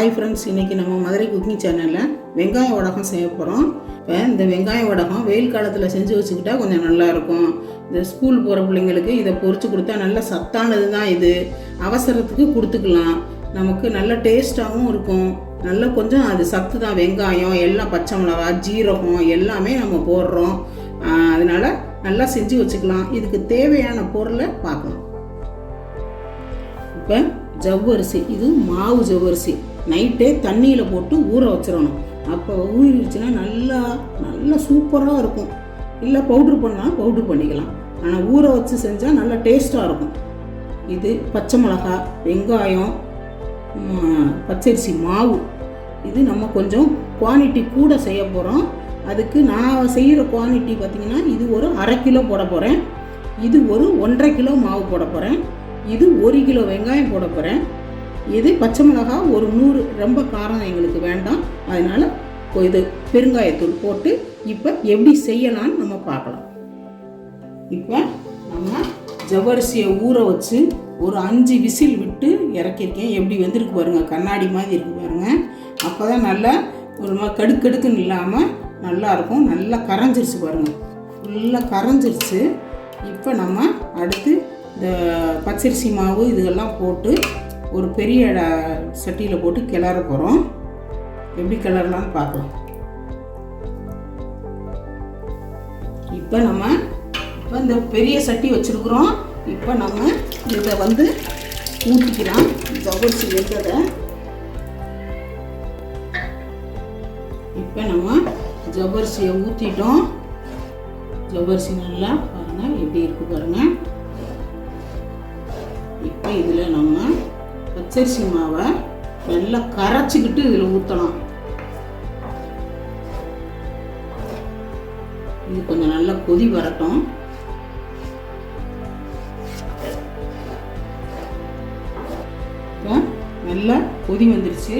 Hi friends இன்றைக்கி நம்ம Madurai cooking சேனலில் வெங்காய வடகம் செய்ய போகிறோம் இப்போ இந்த வெங்காய வடகம் வெயில் காலத்தில் செஞ்சு வச்சுக்கிட்டா கொஞ்சம் நல்லாயிருக்கும் இந்த ஸ்கூல் போகிற பிள்ளைங்களுக்கு இதை பொறிச்சு கொடுத்தா நல்ல சத்தானது தான் இது. அவசரத்துக்கு கொடுத்துக்கலாம். நமக்கு நல்ல டேஸ்ட்டாகவும் இருக்கும். நல்ல கொஞ்சம் அது சத்து தான் வெங்காயம் எல்லாம் பச்சை மிளகா ஜீரகம் எல்லாமே நம்ம போடுறோம். அதனால் நல்லா செஞ்சு வச்சுக்கலாம். இதுக்கு தேவையான பொருளை பார்க்கலாம். இப்போ ஜவ்வரிசி இது மாவு ஜவ்வரிசி. நைட்டே தண்ணியில் போட்டு ஊற வச்சிடணும். அப்போ ஊறிடுச்சுன்னா நல்லா நல்லா சூப்பராக இருக்கும். இல்லை பவுட்ரு பண்ணால் பவுட்ரு பண்ணிக்கலாம். ஆனால் ஊற வச்சு செஞ்சால் நல்லா டேஸ்ட்டாக இருக்கும். இது பச்சை மிளகா வெங்காயம் பச்சரிசி மாவு. இது நம்ம கொஞ்சம் குவான்டிட்டி கூட செய்ய போகிறோம் அதுக்கு நான் செய்கிற குவான்டிட்டி பார்த்திங்கன்னா இது ஒரு அரை கிலோ போட போகிறேன் இது ஒரு ஒன்றரை கிலோ மாவு போட போகிறேன் இது ஒரு கிலோ வெங்காயம் போட போகிறேன் இது பச்சை மிளகா? ஒரு நூறு. ரொம்ப காரம் எங்களுக்கு வேண்டாம். அதனால் இது பெருங்காயத்தூள் போட்டு இப்போ எப்படி செய்யலாம்னு நம்ம பார்க்கலாம். இப்போ நம்ம ஜவ்வரிசியை ஊற வச்சு ஒரு அஞ்சு விசில் விட்டு இறக்கியிருக்கேன். எப்படி வந்திருக்கு பாருங்க. கண்ணாடி மாதிரி இருக்கு பாருங்கள் அப்போ தான் நல்லா ஒரு மாதிரி கடுக்கடுக்குன்னு இல்லாமல் நல்லாயிருக்கும் நல்லா கரைஞ்சிருச்சு பாருங்கள் ஃபுல்லாக கரைஞ்சிருச்சு. இப்போ நம்ம அடுத்து இந்த பச்சரிசி மாவு இதெல்லாம் போட்டு ஒரு பெரிய சட்டியில் போட்டு கிளற போகிறோம் எப்படி கிளறலாம்னு பார்க்கலாம். இப்போ நம்ம இப்போ இந்த பெரிய சட்டி வச்சுருக்குறோம். இப்போ நம்ம இதை வந்து ஊற்றிக்கலாம் ஜவ்வரிசி வெந்ததை இப்போ நம்ம ஜவ்வரிசியை ஊற்றிட்டோம் ஜவ்வரிசி நல்லா பாருங்கள் எப்படி இருக்கு பாருங்கள் இப்போ இதில் நம்ம பச்சரிசி மாவை நல்லா கரைச்சிக்கிட்டு இதில் ஊற்றலாம் இது கொஞ்சம் நல்லா கொதி வரட்டும். நல்லா கொதி வந்துருச்சு.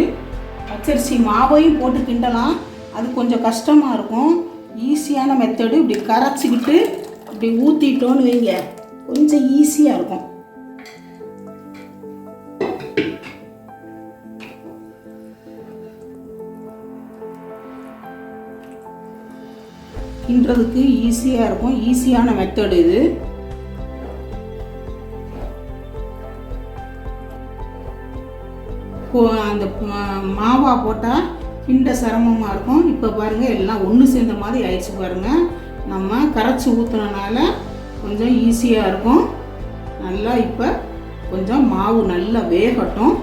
பச்சரிசி மாவையும் போட்டு கிண்டலாம். அது கொஞ்சம் கஷ்டமாக இருக்கும். ஈஸியான மெத்தடு இப்படி கரைச்சிக்கிட்டு இப்படி ஊற்றிட்டோன்னு வைங்க. கொஞ்சம் ஈஸியாக இருக்கும். கிண்டுறதுக்கு ஈஸியாக இருக்கும். ஈஸியான மெத்தடு இது. அந்த மாவாக மாவா போட்டால் கிண்ட சிரமமாக இருக்கும். இப்போ பாருங்கள் எல்லாம் ஒன்று சேர்ந்த மாதிரி ஆயிடுச்சு பாருங்கள் நம்ம கரைச்சி ஊற்றுனனால கொஞ்சம் ஈஸியாக இருக்கும். நல்லா இப்போ கொஞ்சம் மாவு நல்லா வேகட்டும்.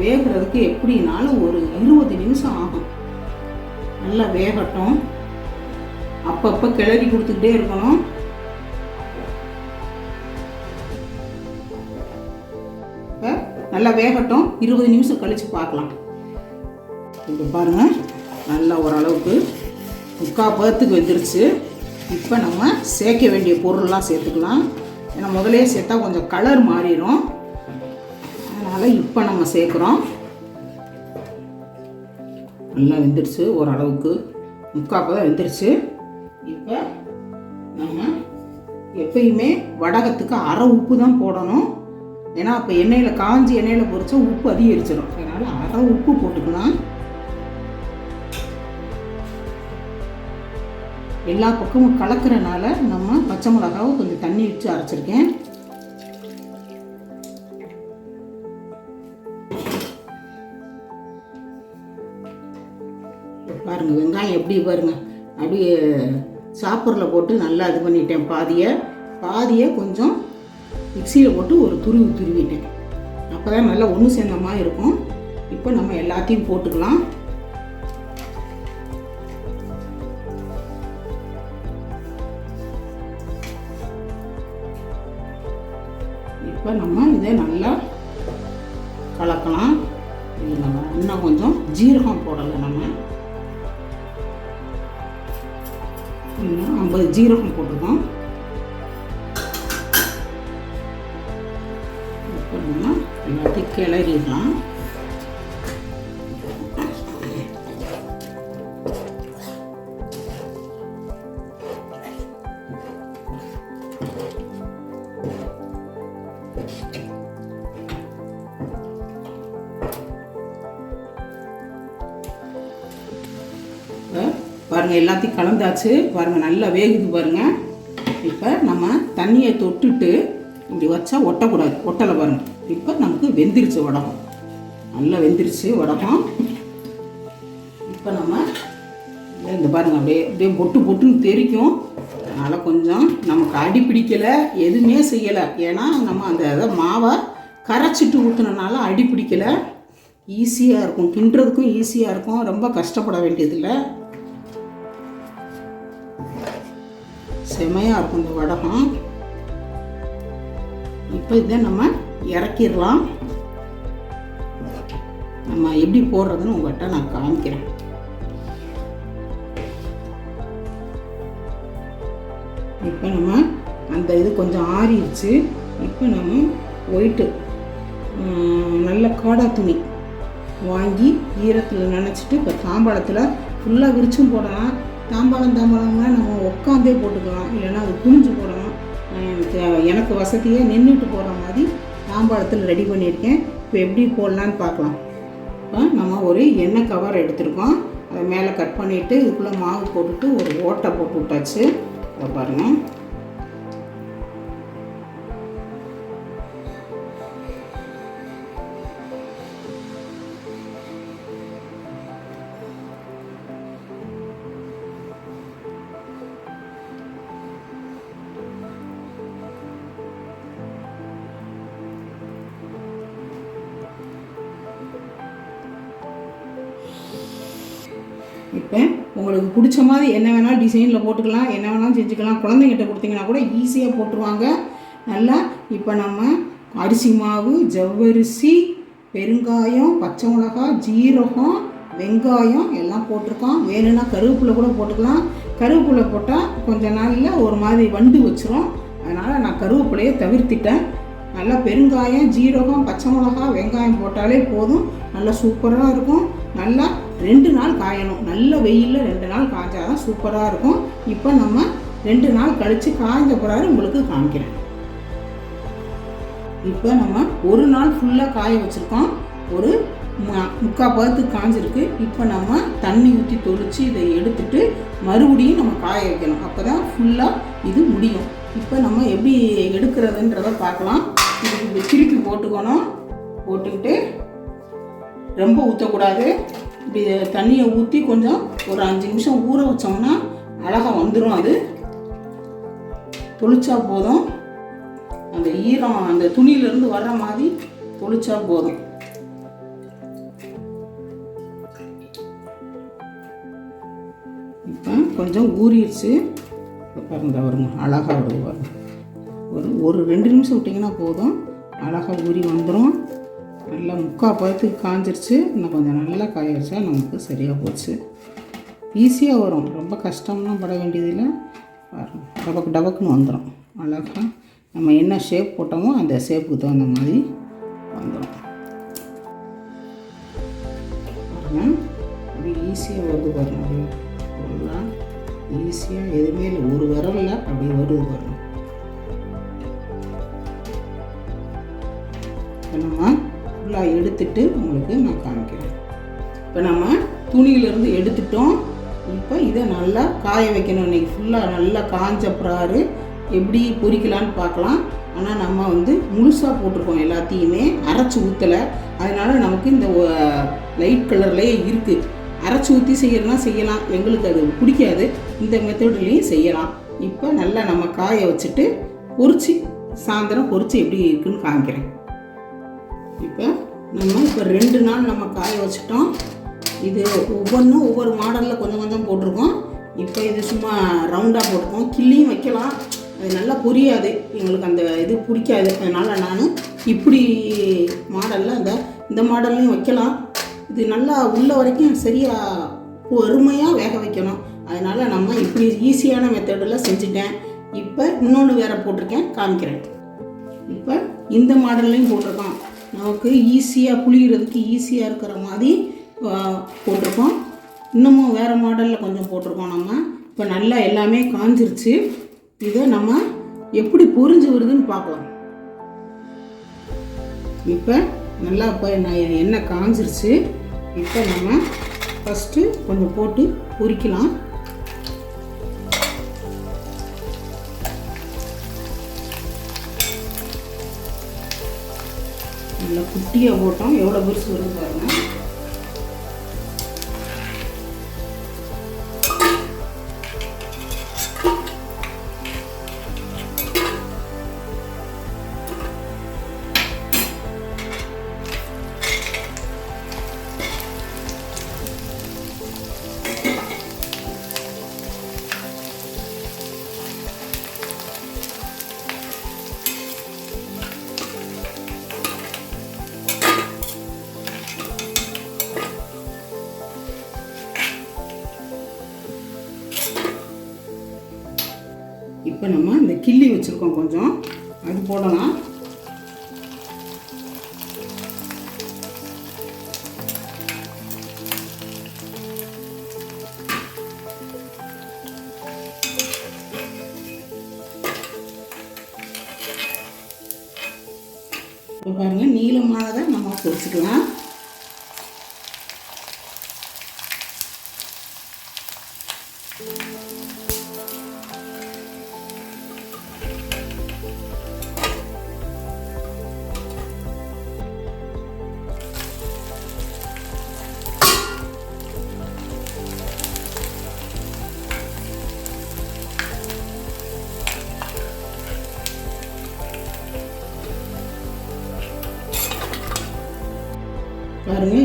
வேகிறதுக்கு எப்படினாலும் ஒரு இருபது நிமிஷம் ஆகும். நல்லா வேகட்டும். அப்பப்போ கிளறி கொடுத்துக்கிட்டே இருக்கணும். இப்போ நல்லா வேகட்டும். இருபது நிமிஷம் கழித்து பார்க்கலாம். இப்போ பாருங்கள் நல்லா ஓரளவுக்கு முக்கால் பதத்துக்கு வந்துருச்சு. இப்போ நம்ம சேர்க்க வேண்டிய பொருள்லாம் சேர்த்துக்கலாம். ஏன்னா முதலே சேர்த்தா கொஞ்சம் கலர் மாறிடும் அதனால் இப்போ நம்ம சேர்க்குறோம். நல்லா வெந்துருச்சு ஓரளவுக்கு. முக்கால் பதம் வெந்துருச்சு. இப்போ நம்ம எப்பயுமே வடகத்துக்கு அரை உப்பு தான் போடணும். ஏன்னா அப்போ எண்ணெயில் காஞ்சி எண்ணெயில் பொறிச்சா உப்பு அதிகரிச்சிடும் அதனால் அரை உப்பு போட்டுக்கலாம். எல்லா பக்கமும் கலக்கிறனால நம்ம பச்சை மிளகாவை கொஞ்சம் தண்ணி வச்சு அரைச்சிருக்கேன். பாருங்கள் பாருங்க வெங்காயம் எப்படி பாருங்க அப்படியே சாப்பரில் போட்டு நல்லா இது பண்ணிட்டேன் பாதியை. பாதியை கொஞ்சம் மிக்சியில் போட்டு ஒரு துருவி துருவிட்டேன். அப்போ தான் நல்லா ஒன்று சேர்ந்த மாதிரி இருக்கும். இப்போ நம்ம எல்லாத்தையும் போட்டுக்கலாம். இப்போ நம்ம இதை நல்லா கலக்கலாம். நம்ம இன்னும் கொஞ்சம் ஜீரகம் போடலை நம்ம. இன்னும் ஐம்பது ஜீரகம் போட்டுக்கோம் இப்போ எல்லாத்தையும் கிளறிடலாம். பாருங்கள் எல்லாத்தையும் கலந்தாச்சு. பாருங்கள் நல்லா வேகுது பாருங்கள் இப்போ நம்ம தண்ணியை தொட்டுட்டு இப்படி வச்சா ஒட்டக்கூடாது. ஒட்டலை பாருங்கள் இப்போ நமக்கு வெந்திருச்சு உடகம் நல்லா வெந்திருச்சு உடகம் இப்போ நம்ம இந்த பாருங்கள் அப்படியே அப்படியே பொட்டு பொட்டுன்னு தெரிக்கும். அதனால் கொஞ்சம் நமக்கு அடி பிடிக்கலை எதுவுமே செய்யலை. ஏன்னா நம்ம அந்த இதை மாவை கரைச்சிட்டு ஊற்றுனனால அடி பிடிக்கலை. ஈஸியாக இருக்கும். கிண்டுறதுக்கும் ஈஸியாக இருக்கும். ரொம்ப கஷ்டப்பட வேண்டியதில்லை. செமையாக இருக்கும் இந்த வடகம். இப்போ இதை நம்ம இறக்கிடலாம். நம்ம எப்படி போடுறதுன்னு உங்கள்கிட்ட நான் காமிக்கிறேன். இப்போ நம்ம அந்த இது கொஞ்சம் ஆறிடுச்சு. இப்போ நம்ம ஒயிட்டு நல்ல காடா துணி வாங்கி ஈரத்தில் நினச்சிட்டு இப்போ தாம்பாளத்தில் ஃபுல்லாக விரிச்சும் போடலாம். தாம்பாளம் தாம்பாளம்னா நம்ம உட்காந்தே போட்டுக்கலாம். இல்லைன்னா அது குனிஞ்சு போடலாம் எனக்கு வசதியை வசதியாக நின்றுட்டு போகிற மாதிரி தாம்பாளத்தில் ரெடி பண்ணியிருக்கேன். இப்போ எப்படி போடலான்னு பார்க்கலாம். இப்போ நம்ம ஒரு எண்ணெய் கவர் எடுத்துருக்கோம். அதை மேலே கட் பண்ணிவிட்டு இதுக்குள்ளே மாவு போட்டுட்டு ஒரு ஓட்டை போட்டு விட்டாச்சு. இதை பாருங்கள் உங்களுக்கு பிடிச்ச மாதிரி என்ன வேணாலும் டிசைனில் போட்டுக்கலாம் என்ன வேணாலும் செஞ்சுக்கலாம். குழந்தைங்கிட்ட கொடுத்தீங்கன்னா கூட ஈஸியாக போட்டுருவாங்க. நல்லா இப்போ நம்ம அரிசி மாவு ஜவ்வரிசி பெருங்காயம் பச்சை மிளகா ஜீரகம் வெங்காயம் எல்லாம் போட்டிருக்கோம். வேணும்னா கருவேப்பிலை கூட போட்டுக்கலாம். கருவேப்பிலை போட்டால் கொஞ்ச நாளில் ஒரு மாதிரி வண்டு வச்சிரும். அதனால் நான் கருவேப்பிலையை தவிர்த்திட்டேன். நல்லா பெருங்காயம் ஜீரகம் பச்சை மிளகா வெங்காயம் போட்டாலே போதும். நல்லா சூப்பராக இருக்கும். நல்லா ரெண்டு நாள் காயணும். நல்ல வெயிலில் ரெண்டு நாள் காய்ச்சாதான் சூப்பராக இருக்கும். இப்போ நம்ம ரெண்டு நாள் கழித்து காய்ஞ்ச பிறகு உங்களுக்கு காமிக்கிறேன். இப்போ நம்ம ஒரு நாள் ஃபுல்லாக காய வச்சுருக்கோம். ஒரு முக்கால் பதத்துக்கு காஞ்சிருக்கு. இப்போ நம்ம தண்ணி ஊற்றி தொளித்து இதை எடுத்துட்டு மறுபடியும் நம்ம காய வைக்கணும். அப்போ தான் ஃபுல்லாக இது முடியும். இப்போ நம்ம எப்படி எடுக்கிறதுன்றத பார்க்கலாம். இதுக்கு திருப்பி போட்டுக்கணும். போட்டுக்கிட்டு ரொம்ப ஊற்றக்கூடாது இப்படி தண்ணியை ஊற்றி கொஞ்சம் ஒரு அஞ்சு நிமிஷம் ஊற வச்சோம்னா அழகாக வந்துடும் அது. தொளிச்சா போதும். அந்த ஈரம் அந்த துணியிலேருந்து வர்ற மாதிரி தொளிச்சா போதும். இப்போ கொஞ்சம் ஊறிடுச்சு. பாருங்க வருங்க அழகாக வருது ஒரு ஒரு ரெண்டு நிமிஷம் விட்டிங்கன்னா போதும். அழகாக ஊறி வந்துடும் நல்லா முக்கால் பழத்துக்கு காஞ்சிருச்சு. இன்னும் கொஞ்சம் நல்லா காய வச்சா நமக்கு சரியாக போச்சு. ஈஸியாக வரும். ரொம்ப கஷ்டம்லாம் பட வேண்டியதில்லை. வரும் டபக்கு டபக்குன்னு வந்துடும் அழகாக நம்ம என்ன ஷேப் போட்டோமோ அந்த ஷேப்புக்கு தகுந்த மாதிரி வந்துடும் பாருங்க அப்படி ஈஸியாக வருது பாருங்க. ஃபுல்லாக ஈஸியாக எதுவுமே இல்லை. ஒரு விரலில் அப்படி வருது பாருங்க. இப்போ நம்ம ஃபுல்லாக எடுத்துட்டு உங்களுக்கு நான் காமிக்கிறேன். இப்போ நம்ம துணியிலேருந்து எடுத்துட்டோம். இப்போ இதை நல்லா காய வைக்கணும். இன்னைக்கு ஃபுல்லாக நல்லா காஞ்ச பிறாரு எப்படி பொரிக்கலான்னு பார்க்கலாம். ஆனால் நம்ம வந்து முழுசாக போட்டிருக்கோம் எல்லாத்தையுமே. அரைச்சி ஊற்றலை அதனால் நமக்கு இந்த லைட் கலர்லேயே இருக்குது அரைச்சி ஊற்றி செய்யறதுனா செய்யலாம். எங்களுக்கு அது பிடிக்காது. இந்த மெத்தட்லேயும் செய்யலாம். இப்போ நல்லா நம்ம காய வச்சுட்டு பொறிச்சு சாயந்தரம் பொறிச்சு எப்படி இருக்குன்னு காமிக்கிறேன். இப்போ நம்ம இப்போ ரெண்டு நாள் நம்ம காய வச்சுட்டோம். இது ஒவ்வொன்றும் ஒவ்வொரு மாடலில் கொஞ்சம் கொஞ்சம் போட்டிருக்கோம். இப்போ இது சும்மா ரவுண்டாக போட்டிருக்கோம். கிள்ளியும் வைக்கலாம். அது நல்லா புரியாது. எங்களுக்கு அந்த இது பிடிக்காது. அதனால் நான் இப்படி மாடலில் அந்த இந்த மாடல்லையும் வைக்கலாம். இது நல்லா உள்ள வரைக்கும் சரியாக பொறுமையாக வேக வைக்கணும். அதனால் நம்ம இப்படி ஈஸியான மெத்தடில் செஞ்சுட்டேன். இப்போ இன்னொன்று வேற போட்டிருக்கேன். காமிக்கிறேன். இப்போ இந்த மாடல்லையும் போட்டிருக்கோம். நமக்கு ஈஸியாக புளிகிறதுக்கு ஈஸியாக இருக்கிற மாதிரி போட்டிருக்கோம். இன்னமும் வேறு மாடலில் கொஞ்சம் போட்டிருக்கோம் நம்ம. இப்போ நல்லா எல்லாமே காஞ்சிருச்சு. இதை நம்ம எப்படி பொறிஞ்சு வருதுன்னு பார்க்கலாம் இப்போ நல்லா இப்போ நான் எண்ணெய் காஞ்சிருச்சு. இப்போ நம்ம ஃபஸ்ட்டு கொஞ்சம் போட்டு பொறிக்கலாம். நல்லா குட்டியாக போட்டோம். எவ்வளோ பெருசு வருது பாருங்கள் கிள்ளி வச்சுருக்கோம் கொஞ்சம். அது போடலாம். இப்போ பாருங்கள் நீளமானதை நம்ம பொரிச்சுக்கலாம்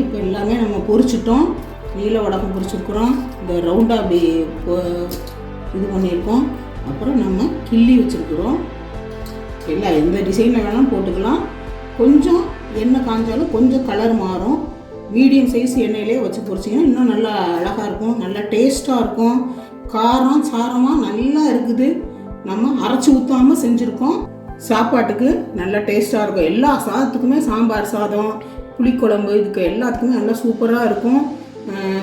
இப்போ எல்லாமே நம்ம பொரிச்சிட்டோம். நீல வடகம் பொரிச்சிருக்கிறோம். இந்த ரவுண்டாக அப்படி இது பண்ணியிருக்கோம். அப்புறம் நம்ம கிள்ளி வச்சுருக்குறோம். எல்லாம் எந்த டிசைனில் வேணாலும் போட்டுக்கலாம். கொஞ்சம் எண்ணெய் காஞ்சாலும் கொஞ்சம் கலர் மாறும். மீடியம் சைஸ் எண்ணெயிலே வச்சு பொரிச்சிங்கன்னா இன்னும் நல்லா அழகாக இருக்கும். நல்லா டேஸ்ட்டாக இருக்கும். காரம் சாரமாக நல்லா இருக்குது. நம்ம அரைச்சி ஊற்றாமல் செஞ்சுருக்கோம். சாப்பாட்டுக்கு நல்லா டேஸ்ட்டாக இருக்கும். எல்லா சாதத்துக்குமே சாம்பார் சாதம் புளிக்குழம்பு இதுக்கு எல்லாத்துக்குமே நல்லா சூப்பராக இருக்கும்.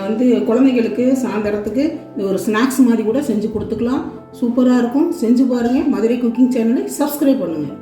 வந்து குழந்தைகளுக்கு சாயந்தரத்துக்கு இந்த ஒரு ஸ்நாக்ஸ் மாதிரி கூட செஞ்சு கொடுத்துக்கலாம். சூப்பராக இருக்கும். செஞ்சு பாருங்கள் மதுரை குக்கிங் சேனலை சப்ஸ்கிரைப் பண்ணுங்கள்